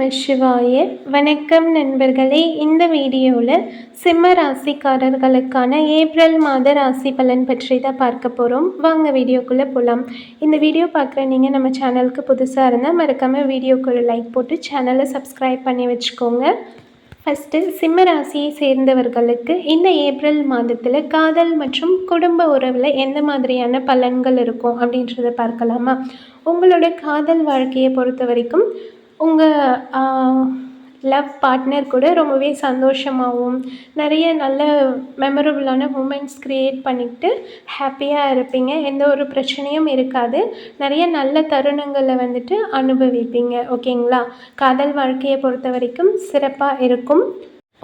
நம சிவாய. வணக்கம் நண்பர்களே இந்த வீடியோவில் சிம்ம ராசிக்காரர்களுக்கான ஏப்ரல் மாத ராசி பலன் பற்றி தான் பார்க்க போகிறோம் வாங்க வீடியோக்குள்ளே போகலாம் இந்த வீடியோ பார்க்குற நீங்கள் நம்ம சேனலுக்கு புதுசாக இருந்தால் மறக்காமல் வீடியோக்குள்ள லைக் போட்டு சேனலை சப்ஸ்கிரைப் பண்ணி வச்சுக்கோங்க. ஃபஸ்ட்டு சிம்ம ராசியை சேர்ந்தவர்களுக்கு இந்த ஏப்ரல் மாதத்தில் காதல் மற்றும் குடும்ப உறவில் எந்த மாதிரியான பலன்கள் இருக்கும் அப்படின்றத பார்க்கலாமா? உங்களோட காதல் வாழ்க்கையை பொறுத்த வரைக்கும் உங்கள் லவ் பார்ட்னர் கூட ரொம்பவே சந்தோஷமாகவும் நிறைய நல்ல மெமரபுளான மூமெண்ட்ஸ் க்ரியேட் பண்ணிக்கிட்டு ஹாப்பியாக இருப்பீங்க. எந்த ஒரு பிரச்சனையும் இருக்காது. நிறைய நல்ல தருணங்களை வந்துட்டு அனுபவிப்பீங்க. ஓகேங்களா? காதல் வாழ்க்கையை பொறுத்த வரைக்கும் சிறப்பாக இருக்கும்.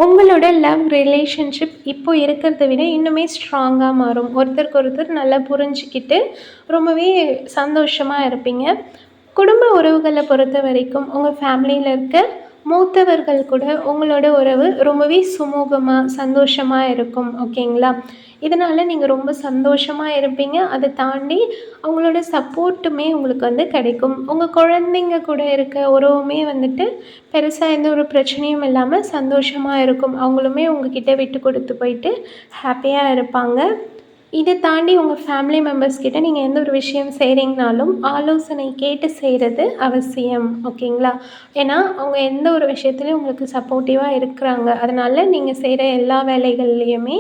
உங்களோட லவ் ரிலேஷன்ஷிப் இப்போ இருக்கிறத விட இன்னுமே ஸ்ட்ராங்காக மாறும். ஒருத்தருக்கு ஒருத்தர் நல்லா புரிஞ்சுக்கிட்டு ரொம்பவே சந்தோஷமாக இருப்பீங்க. குடும்ப உறவுகளை பொறுத்த வரைக்கும் உங்கள் ஃபேமிலியில் இருக்க மூத்தவர்கள் கூட உங்களோட உறவு ரொம்பவே சுமூகமாக சந்தோஷமாக இருக்கும் ஓகேங்களா இதனால் நீங்கள் ரொம்ப சந்தோஷமாக இருப்பீங்க. அதை தாண்டி அவங்களோட சப்போர்ட்டுமே உங்களுக்கு வந்து கிடைக்கும். உங்கள் குழந்தைங்க கூட இருக்க உறவுமே வந்துட்டு பெருசாக எந்த ஒரு பிரச்சனையும் இல்லாமல் சந்தோஷமாக இருக்கும். அவங்களுமே உங்ககிட்ட விட்டு கொடுத்து போயிட்டு ஹாப்பியாக இருப்பாங்க. இதை தாண்டி உங்கள் ஃபேமிலி மெம்பர்ஸ் கிட்ட நீங்கள் எந்த ஒரு விஷயம் செய்கிறீங்கனாலும் ஆலோசனை கேட்டு செய்கிறது அவசியம் ஓகேங்களா? ஏன்னா அவங்க எந்த ஒரு விஷயத்துலையும் உங்களுக்கு சப்போர்ட்டிவாக இருக்கிறாங்க. அதனால் நீங்கள் செய்கிற எல்லா வேலைகள்லேயுமே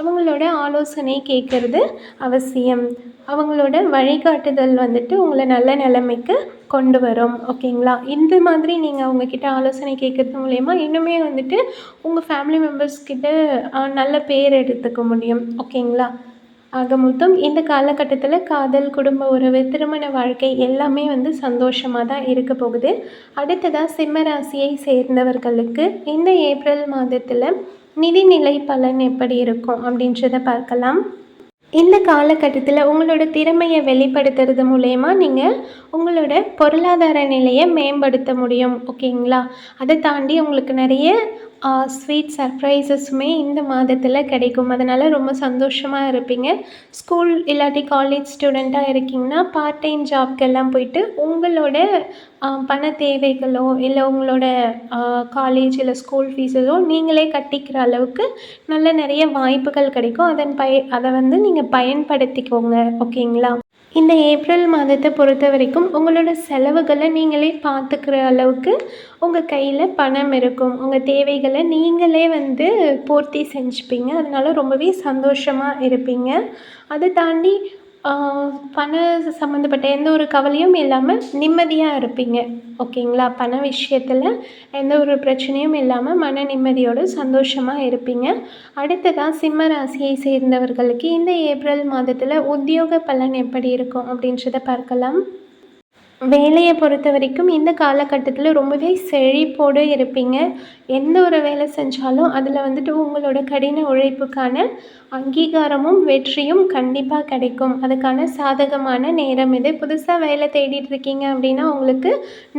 அவங்களோட ஆலோசனை கேட்குறது அவசியம். அவங்களோட வழிகாட்டுதல் வந்துட்டு உங்களை நல்ல நிலைமைக்கு கொண்டு வரும் ஓகேங்களா? இந்த மாதிரி நீங்கள் அவங்கக்கிட்ட ஆலோசனை கேட்குறது மூலயமா இன்னுமே வந்துட்டு உங்கள் ஃபேமிலி மெம்பர்ஸ் கிட்ட நல்ல பேர் எடுத்துக்க முடியும் ஓகேங்களா? ஆக மொத்தம் இந்த காலகட்டத்தில் காதல் குடும்ப உறவு திருமண வாழ்க்கை எல்லாமே வந்து சந்தோஷமாக தான் இருக்க போகுது. அடுத்ததாக சிம்ம ராசியை சேர்ந்தவர்களுக்கு இந்த ஏப்ரல் மாதத்தில் நிதிநிலை பலன் எப்படி இருக்கும் அப்படின்றத பார்க்கலாம். இந்த காலகட்டத்தில் உங்களோட திறமையை வெளிப்படுத்துறது மூலயமா நீங்கள் உங்களோட பொருளாதார நிலையை மேம்படுத்த முடியும் ஓகேங்களா? அதை தாண்டி உங்களுக்கு நிறைய ஸ்வீட் சர்ப்ரைசஸுமே இந்த மாதத்தில் கிடைக்கும். அதனால் ரொம்ப சந்தோஷமாக இருப்பீங்க. ஸ்கூல் இல்லாட்டி காலேஜ் ஸ்டூடெண்ட்டாக இருக்கீங்கன்னா பார்ட் டைம் ஜாப்க்கெல்லாம் போயிட்டு உங்களோட பண தேவைகளோ இல்லை உங்களோட காலேஜ் இல்லை ஸ்கூல் ஃபீஸஸோ நீங்களே கட்டிக்கிற அளவுக்கு நல்ல நிறைய வாய்ப்புகள் கிடைக்கும். அதன் பய அதை வந்து நீங்கள் பயன்படுத்திக்கோங்க. ஓகேங்களா இந்த ஏப்ரல் மாதத்தை பொறுத்த வரைக்கும் உங்களோட செலவுகளை நீங்களே பார்த்துக்கிற அளவுக்கு உங்கள் கையில் பணம் இருக்கும். உங்கள் தேவைகளை நீங்களே வந்து பூர்த்தி செஞ்சுப்பீங்க. அதனால் ரொம்பவே சந்தோஷமாக இருப்பீங்க. அதை தாண்டி பண சம்மந்தப்பட்ட எந்த ஒரு கவலையும் இல்லாமல் நிம்மதியாக இருப்பீங்க. ஓகேங்களா? பண விஷயத்தில் எந்த ஒரு பிரச்சனையும் இல்லாமல் மன நிம்மதியோடு சந்தோஷமாக இருப்பீங்க. அடுத்ததாக சிம்ம ராசியை சேர்ந்தவர்களுக்கு இந்த ஏப்ரல் மாதத்தில் உத்தியோக பலன் எப்படி இருக்கும் அப்படின்றத பார்க்கலாம். வேலையை பொறுத்த வரைக்கும் இந்த காலகட்டத்தில் ரொம்பவே செழிப்போடு இருப்பீங்க. எந்த ஒரு வேலை செஞ்சாலும் அதில் வந்துட்டு உங்களோட கடின உழைப்புக்கான அங்கீகாரமும் வெற்றியும் கண்டிப்பாக கிடைக்கும். அதுக்கான சாதகமான நேரம் இது புதுசாக வேலை தேடிட்டு இருக்கீங்க அப்படின்னா உங்களுக்கு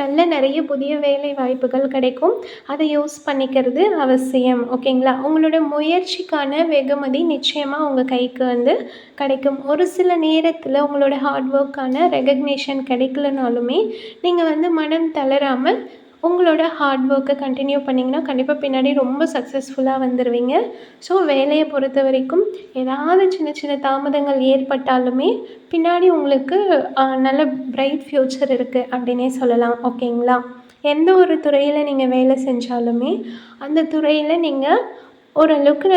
நல்ல நிறைய புதிய வேலை வாய்ப்புகள் கிடைக்கும். அதை யூஸ் பண்ணிக்கிறது அவசியம். ஓகேங்களா? உங்களோட முயற்சிக்கான வெகுமதி நிச்சயமாக உங்கள் கைக்கு வந்து கிடைக்கும். ஒரு சில நேரத்தில் உங்களோட ஹார்ட் ஒர்க்கான ரெகக்னேஷன் கிடைக்கலனாலுமே நீங்கள் வந்து மனம் தளராமல் உங்களோட ஹார்ட் ஒர்க்கை கண்டினியூ பண்ணிங்கன்னா கண்டிப்பாக பின்னாடி ரொம்ப சக்ஸஸ்ஃபுல்லாக வந்துடுவீங்க ஸோ வேலையை பொறுத்த வரைக்கும் ஏதாவது சின்ன சின்ன தாமதங்கள் ஏற்பட்டாலுமே பின்னாடி உங்களுக்கு நல்ல ப்ரைட் ஃப்யூச்சர் இருக்குது அப்படின்னே சொல்லலாம். ஓகேங்களா எந்த ஒரு துறையில் நீங்கள் வேலை செஞ்சாலுமே அந்த துறையில் நீங்கள் ஓரளவுக்கு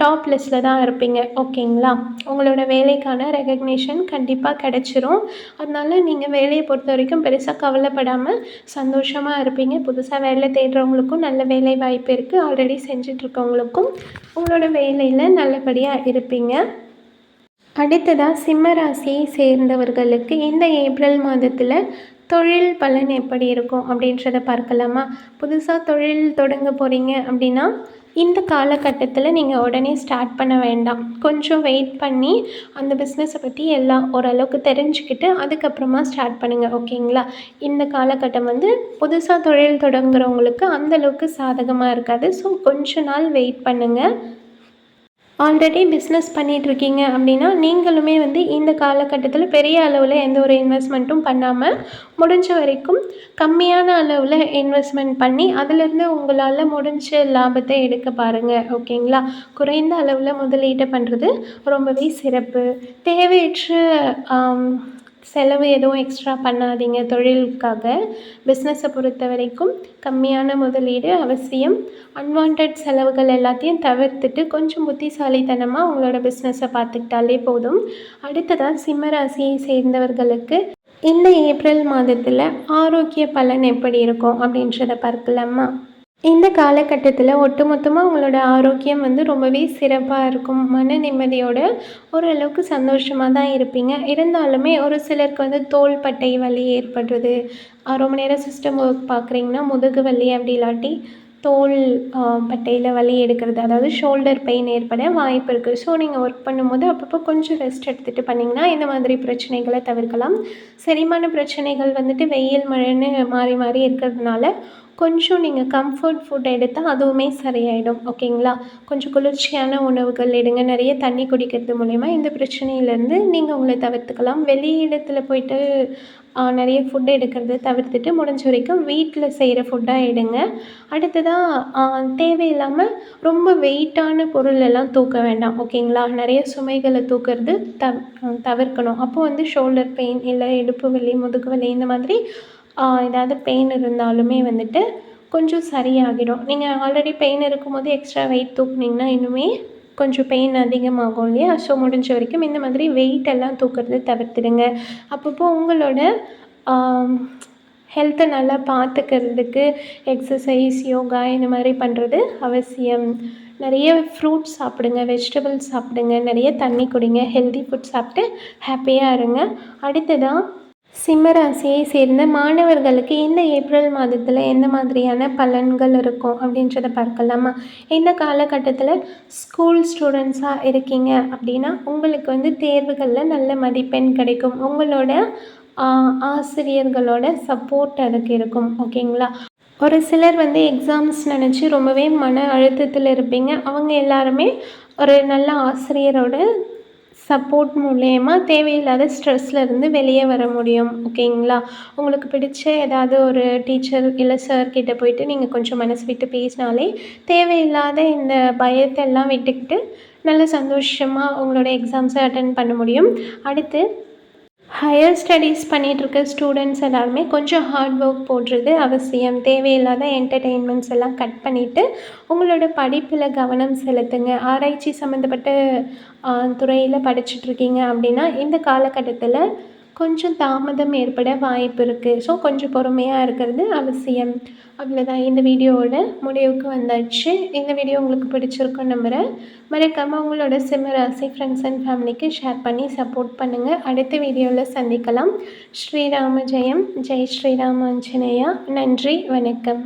டாப் லிஸ்ட்டில் தான் இருப்பீங்க. ஓகேங்களா? உங்களோட வேலைக்கான ரெகக்னேஷன் கண்டிப்பாக கிடச்சிரும். அதனால நீங்கள் வேலையை பொறுத்த வரைக்கும் பெருசாக கவலைப்படாமல் சந்தோஷமாக இருப்பீங்க. புதுசாக வேலை தேடுறவங்களுக்கும் நல்ல வேலை வாய்ப்பு இருக்குது ஆல்ரெடி செஞ்சிட்ருக்கவங்களுக்கும் உங்களோட வேலையில் நல்லபடியாக இருப்பீங்க. அடுத்ததாக சிம்ம ராசியை சேர்ந்தவர்களுக்கு இந்த ஏப்ரல் மாதத்தில் தொழில் பலன் எப்படி இருக்கும் அப்படின்றத பார்க்கலாமா? புதுசாக தொழில் தொடங்க போகிறீங்க அப்படின்னா இந்த காலகட்டத்தில் நீங்கள் உடனே ஸ்டார்ட் பண்ண வேண்டாம். கொஞ்சம் வெயிட் பண்ணி அந்த பிஸ்னஸை பற்றி எல்லாம் ஓரளவுக்கு தெரிஞ்சுக்கிட்டு அதுக்கப்புறமா ஸ்டார்ட் பண்ணுங்கள் ஓகேங்களா? இந்த காலகட்டம் வந்து புதுசாக தொழில் தொடங்குறவங்களுக்கு அந்தளவுக்கு சாதகமாக இருக்காது. ஸோ கொஞ்ச நாள் வெயிட் பண்ணுங்கள் ஆல்ரெடி பிஸ்னஸ் பண்ணிகிட்ருக்கீங்க அப்படின்னா நீங்களுமே வந்து இந்த காலகட்டத்தில் பெரிய அளவில் எந்த ஒரு இன்வெஸ்ட்மெண்ட்டும் பண்ணாமல் முடிஞ்ச வரைக்கும் கம்மியான அளவில் இன்வெஸ்ட்மெண்ட் பண்ணி அதிலேருந்து உங்களால் முடிஞ்ச லாபத்தை எடுக்க பாருங்கள் ஓகேங்களா? குறைந்த அளவில் முதலீட்டை பண்ணுறது ரொம்பவே சிறப்பு. தேவையற்ற செலவு எதுவும் எக்ஸ்ட்ரா பண்ணாதீங்க தொழிலுக்காக. பிஸ்னஸை பொறுத்த வரைக்கும் கம்மியான முதலீடு அவசியம். அன்வான்ட் செலவுகள் எல்லாத்தையும் தவிர்த்துட்டு கொஞ்சம் புத்திசாலித்தனமாக உங்களோட பிஸ்னஸை பார்த்துக்கிட்டாலே போதும். அடுத்ததாக சிம்ம ராசியை சேர்ந்தவர்களுக்கு இந்த ஏப்ரல் மாதத்தில் ஆரோக்கிய பலன் எப்படி இருக்கும் அப்படின்றத பார்க்கலாமா? இந்த காலகட்டத்தில் ஒட்டுமொத்தமாக உங்களோட ஆரோக்கியம் வந்து ரொம்பவே சிறப்பாக இருக்கும். மன நிம்மதியோட ஓரளவுக்கு சந்தோஷமாக தான் இருப்பீங்க. இருந்தாலுமே ஒரு சிலருக்கு வந்து தோள்பட்டை வலி ஏற்படுறது ரொம்ப நேரம் சிஸ்டம் ஒர்க் பார்க்குறீங்கன்னா முதுகு வலி அப்படி இல்லாட்டி தோல் பட்டையில் வலி எடுக்கிறது அதாவது ஷோல்டர் பெயின் ஏற்பட வாய்ப்பு இருக்குது ஸோ நீங்கள் ஒர்க் பண்ணும்போது அப்பப்போ கொஞ்சம் ரெஸ்ட் எடுத்துகிட்டு பண்ணிங்கன்னா இந்த மாதிரி பிரச்சனைகளை தவிர்க்கலாம். செரிமான பிரச்சனைகள் வந்துட்டு வெயில் மழைன்னு மாறி மாறி இருக்கிறதுனால கொஞ்சம் நீங்கள் கம்ஃபர்ட் ஃபுட் எடுத்தால் அதுவுமே சரியாயிடும் ஓகேங்களா? கொஞ்சம் குளிர்ச்சியான உணவுகள் எடுங்க. நிறைய தண்ணி குடிக்கிறது மூலயமா இந்த பிரச்சனையிலேருந்து நீங்கள் உங்களை தவிர்த்துக்கலாம். வெளி இடத்துல போயிட்டு நிறைய ஃபுட் எடுக்கிறத தவிர்த்துட்டு முடிஞ்ச வரைக்கும் வீட்டில் செய்கிற ஃபுட்டாக எடுங்க. அடுத்ததாக தேவையில்லாமல் ரொம்ப வெயிட்டான பொருளெல்லாம் தூக்க வேண்டாம் ஓகேங்களா? நிறைய சுமைகளை தூக்கிறது தவ் தவிர்க்கணும். அப்போது வந்து ஷோல்டர் பெயின் இல்லை இடுப்பு வலி முதுகு வலி இந்த மாதிரி ஏதாவது பெயின் இருந்தாலுமே வந்துட்டு கொஞ்சம் சரியாகிடும். நீங்கள் ஆல்ரெடி பெயின் இருக்கும்போது எக்ஸ்ட்ரா வெயிட் தூக்குனீங்கன்னா இன்னுமே கொஞ்சம் பெயின் அதிகமாகும் இல்லையா? ஸோ முடிஞ்ச வரைக்கும் இந்த மாதிரி வெயிட் எல்லாம் தூக்குறதை தவிர்த்துடுங்க. அப்பப்போ உங்களோட ஹெல்த்தை நல்லா பார்த்துக்கிறதுக்கு எக்ஸசைஸ் யோகா இந்த மாதிரி பண்ணுறது அவசியம். நிறைய ஃப்ரூட்ஸ் சாப்பிடுங்க வெஜிடபிள்ஸ் சாப்பிடுங்க நிறைய தண்ணி குடிங்க ஹெல்தி ஃபுட் சாப்பிட்டு ஹாப்பியாக இருங்க. அடுத்ததாக சிம்மராசியை சேர்ந்த மாணவர்களுக்கு இந்த ஏப்ரல் மாதத்தில் எந்த மாதிரியான பலன்கள் இருக்கும் அப்படின்றத பார்க்கலாமா? இந்த காலகட்டத்தில் ஸ்கூல் ஸ்டூடெண்ட்ஸாக இருக்கீங்க அப்படின்னா உங்களுக்கு வந்து தேர்வுகளில் நல்ல மதிப்பெண் கிடைக்கும். உங்களோட ஆசிரியர்களோட சப்போர்ட் அதுக்கு இருக்கும். ஓகேங்களா? ஒரு சிலர் வந்து எக்ஸாம்ஸ் நினச்சி ரொம்பவே மன அழுத்தத்தில் இருப்பீங்க. அவங்க எல்லாருமே ஒரு நல்ல ஆசிரியரோட சப்போர்ட் மூலயமா தேவையில்லாத ஸ்ட்ரெஸ்லேருந்து வெளியே வர முடியும் ஓகேங்களா உங்களுக்கு பிடிச்ச ஏதாவது ஒரு டீச்சர் இல்லை சார் கிட்டே போயிட்டு நீங்கள் கொஞ்சம் மனசு விட்டு பேசினாலே தேவையில்லாத இந்த பயத்தை எல்லாம் விட்டுக்கிட்டு நல்ல சந்தோஷமாக உங்களோட எக்ஸாம்ஸை அட்டன் பண்ண முடியும். அடுத்து ஹையர் ஸ்டடீஸ் பண்ணிகிட்ருக்க ஸ்டூடெண்ட்ஸ் எல்லாருமே கொஞ்சம் ஹார்ட் ஒர்க் போடுறது அவசியம். தேவையில்லாத என்டர்டெயின்மெண்ட்ஸ் எல்லாம் கட் பண்ணிவிட்டு உங்களோட படிப்பில் கவனம் செலுத்துங்க. ஆராய்ச்சி சம்மந்தப்பட்ட துறையில் படிச்சுட்ருக்கீங்க அப்படின்னா இந்த காலகட்டத்தில் கொஞ்சம் தாமதம் ஏற்பட வாய்ப்பு இருக்குது ஸோ கொஞ்சம் பொறுமையாக இருக்கிறது அவசியம். அவ்வளோதான் இந்த வீடியோவோட முடிவுக்கு வந்தாச்சு. இந்த வீடியோ உங்களுக்கு பிடிச்சிருக்கும் நம்புகிறேன் மறக்காமல் உங்களோட சிம்ம ராசி ஃப்ரெண்ட்ஸ் அண்ட் ஃபேமிலிக்கு ஷேர் பண்ணி சப்போர்ட் பண்ணுங்கள் அடுத்த வீடியோவில் சந்திக்கலாம். ஸ்ரீராம ஜெயம். ஜெய் ஸ்ரீராம ஆஞ்சநேயா நன்றி. வணக்கம்.